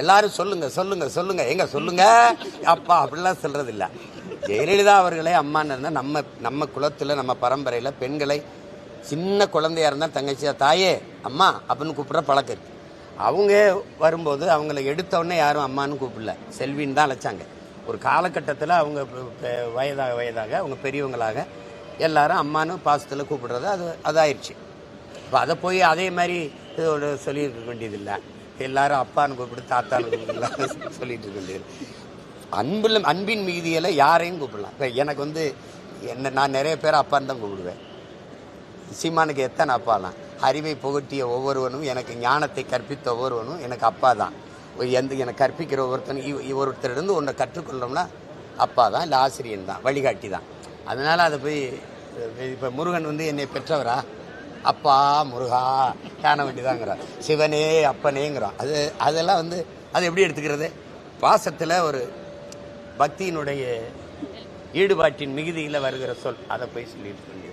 எல்லாரும் சொல்லுங்க சொல்லுங்க சொல்லுங்க. எங்க சொல்லுங்க? அப்பா அப்படிலாம் சொல்றது இல்ல ஜெயலலிதா அவர்களே அம்மான்னு நம்ம நம்ம குலத்துல நம்ம பரம்பரையில பெண்களை சின்ன குழந்தையா இருந்தால் தங்கச்சியா தாயே அம்மா அப்படின்னு கூப்பிட்ற பழக்கம் இருக்கு. அவங்க வரும்போது அவங்கள எடுத்தவொடனே யாரும் அம்மான்னு கூப்பிடல. செல்வின்னு தான் அழைச்சாங்க. ஒரு காலகட்டத்தில் அவங்க வயதாக வயதாக அவங்க பெரியவங்களாக எல்லாரும் அம்மான்னு பாசத்தில் கூப்பிடுறது அது அதாயிருச்சு இப்போ அதை போய் அதே மாதிரி இதோட சொல்லியிருக்க வேண்டியதில்லை. எல்லாரும் அப்பான்னு கூப்பிட்டு தாத்தான்னு கூப்பிடலாம். சொல்லிட்டு இருக்க வேண்டியது அன்புல அன்பின் மீதியில் யாரையும் கூப்பிடலாம். இப்போ எனக்கு வந்து என்ன நான் நிறைய பேர் அப்பான்னு தான் கூப்பிடுவேன். சீமானுக்கு எத்தனை அப்பாலாம் அறிவை புகட்டிய ஒவ்வொருவனும் எனக்கு ஞானத்தை கற்பித்த ஒவ்வொருவனும் எனக்கு அப்பா தான். எந்த எனக்கு கற்பிக்கிற ஒவ்வொருத்தனும் ஒருத்தரிடந்து ஒன்றை கற்றுக்கொள்ளோம்னா அப்பா தான் இல்லை ஆசிரியன் தான் வழிகாட்டி தான். அதனால் அதை போய் இப்போ முருகன் வந்து என்னை பெற்றவரா? அப்பா முருகா காண வேண்டியதாங்கிறார். சிவனே அப்பனேங்கிறான். அது அதெல்லாம் வந்து அது எப்படி எடுத்துக்கிறது? பாசத்தில் ஒரு பக்தியினுடைய ஈடுபாட்டின் மிகுதியில் வருகிற சொல். அதை போய் சொல்லிட்டு